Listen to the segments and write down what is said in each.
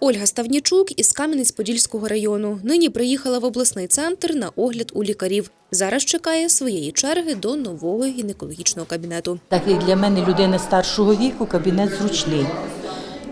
Ольга Ставнічук із Кам'янець-Подільського району. Нині приїхала в обласний центр на огляд у лікарів. Зараз чекає своєї черги до нового гінекологічного кабінету. Так як для мене людини старшого віку, кабінет зручний.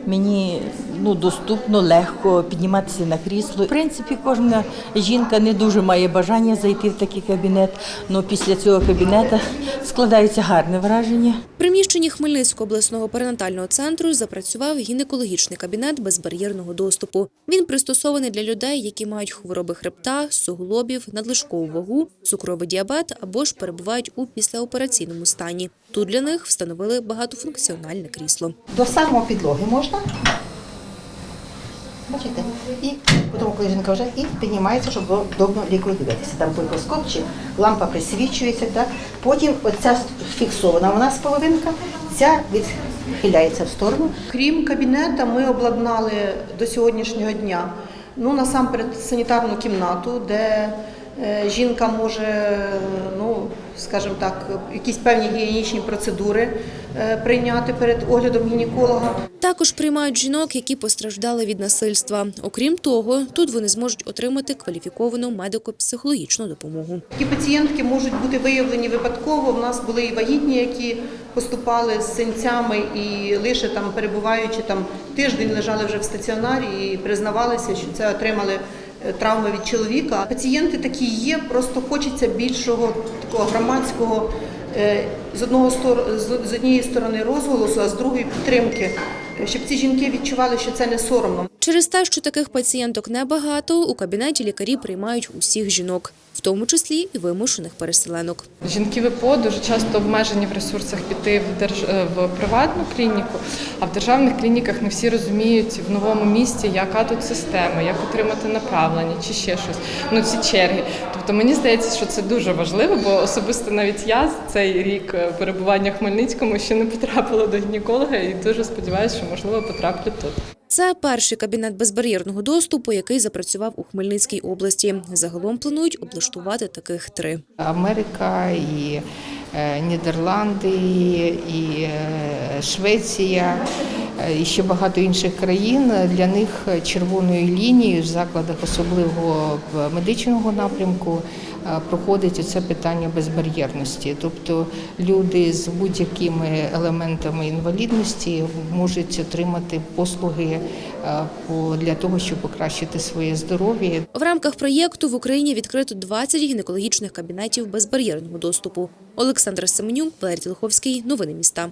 Мені ну, доступно, легко підніматися на крісло. В принципі, кожна жінка не дуже має бажання зайти в такий кабінет, але після цього кабінету складається гарне враження. В приміщенні Хмельницького обласного перинатального центру запрацював гінекологічний кабінет безбар'єрного доступу. Він пристосований для людей, які мають хвороби хребта, суглобів, надлишкову вагу, цукровий діабет або ж перебувають у післяопераційному стані. Тут для них встановили багатофункціональне крісло. До самого підлоги можна. Бачите? І потім, коли жінка вже і піднімається, щоб було вдобно лікою дивитися. Там мікроскоп чи лампа присвічується. Так? Потім оця фіксована у нас половинка, ця відхиляється в сторону. Крім кабінета, ми обладнали до сьогоднішнього дня ну насамперед санітарну кімнату, де жінка може, ну скажімо так, якісь певні гігієнічні процедури е, прийняти перед оглядом гінеколога. Також приймають жінок, які постраждали від насильства. Окрім того, тут вони зможуть отримати кваліфіковану медико-психологічну допомогу. Такі пацієнтки можуть бути виявлені випадково. У нас були і вагітні, які поступали з синцями і лише там перебуваючи там тиждень лежали вже в стаціонарі і признавалися, що це отримали е, травми від чоловіка. Пацієнти такі є, просто хочеться більшого такого громадського е, з одного з- однієї сторони розголосу, а з другої підтримки, щоб ці жінки відчували, що це не соромно. Через те, що таких пацієнток небагато, у кабінеті лікарі приймають усіх жінок, в тому числі і вимушених переселенок. Жінки ВПО дуже часто обмежені в ресурсах піти в держ... е, в приватну клініку, а в державних клініках не всі розуміють в новому місті, яка тут система, як отримати направлення чи ще щось. Ну ці черги. Тобто мені здається, що це дуже важливо, бо особисто навіть я за цей рік е, перебування в Хмельницькому ще не потрапила до гінеколога і дуже сподіваюся, що можливо потраплю тут. Це перший кабінет безбар'єрного доступу, який запрацював у Хмельницькій області. Загалом планують облаштувати таких три. Америка, і е, Нідерланди, і е, Швеція, е, і ще багато інших країн. Для них червоною лінією в закладах, особливо в медичного напрямку, проходить оце питання безбар'єрності. Тобто люди з будь-якими елементами інвалідності можуть отримати послуги е, для того, щоб покращити своє здоров'я. В рамках проєкту в Україні відкрито 20 гінекологічних кабінетів безбар'єрного доступу. Олександр Семенюк, Валерій Лиховський. Новини міста.